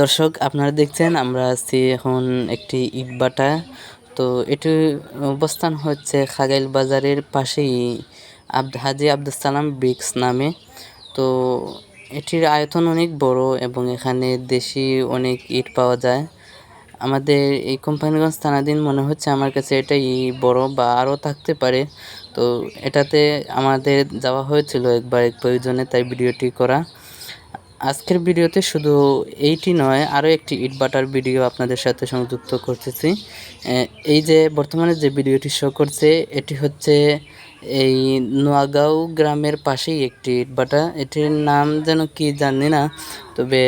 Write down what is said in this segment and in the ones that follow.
দর্শক, আপনারা দেখছেন, আমরা আছি এখন একটি ইটবাটা তো এটি অবস্থান হচ্ছে খাগাইল বাজারের পাশেই আব্দ হাজি আব্দুল সালাম ব্রিক্স নামে। তো এটির আয়তন অনেক বড় এবং এখানে দেশি অনেক ইট পাওয়া যায়। আমাদের এই কোম্পানিগঞ্জ থানাধীন মনে হচ্ছে আমার কাছে এটাই বড় বা আরও থাকতে পারে। তো এটাতে আমাদের যাওয়া হয়েছিল একবার এক প্রয়োজনে, তাই ভিডিওটি করা। আজকের ভিডিওতে শুধু এইটি নয়, আরও একটি ইট বাটার ভিডিও আপনাদের সাথে সংযুক্ত করতেছি। এই যে বর্তমানে যে ভিডিওটি শো করছে, এটি হচ্ছে এই নোয়াগাঁও গ্রামের পাশেই একটি ইট বাটা এটির নাম যেন কি জানি না, তবে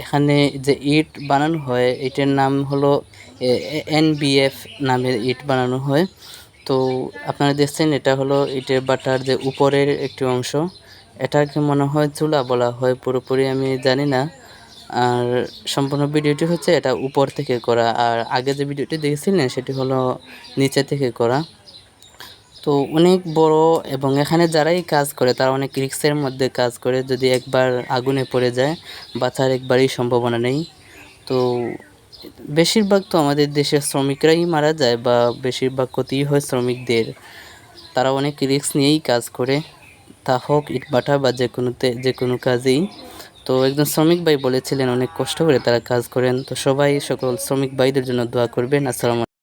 এখানে যে ইট বানানো হয়, এটির নাম হলো এনবিএফ নামের ইট বানানো হয়। তো আপনারা দেখছেন, এটা হলো ইটের বাটার যে উপরের একটি অংশ। এটাকে মনে হয় চুলা বলা হয় পুরোপুরি আমি জানি না। আর সম্পূর্ণ ভিডিওটি হচ্ছে এটা উপর থেকে করা। আর আগে যে ভিডিওটি দেখেছিলেন, সেটি হলো নিচে থেকে করা। তো অনেক বড় এবং এখানে যারাই কাজ করে, তারা অনেক রিক্সের মধ্যে কাজ করে। যদি একবার আগুনে পড়ে যায়, বাঁচার একবারই সম্ভাবনা নেই। তো বেশিরভাগ তো আমাদের দেশের শ্রমিকরাই মারা যায় বা বেশিরভাগ ক্ষতিই হয় শ্রমিকদের। তারা অনেক রিস্ক নিয়েই কাজ করে। তা হোক, ইট বাটা বা যে কোনোতে, যে কোনো কাজেই। তো একজন শ্রমিক ভাই বলেছিলেন, অনেক কষ্ট করে তারা কাজ করেন। তো সবাই সকল শ্রমিক ভাইদের জন্য দোয়া করবেন। আসসালামু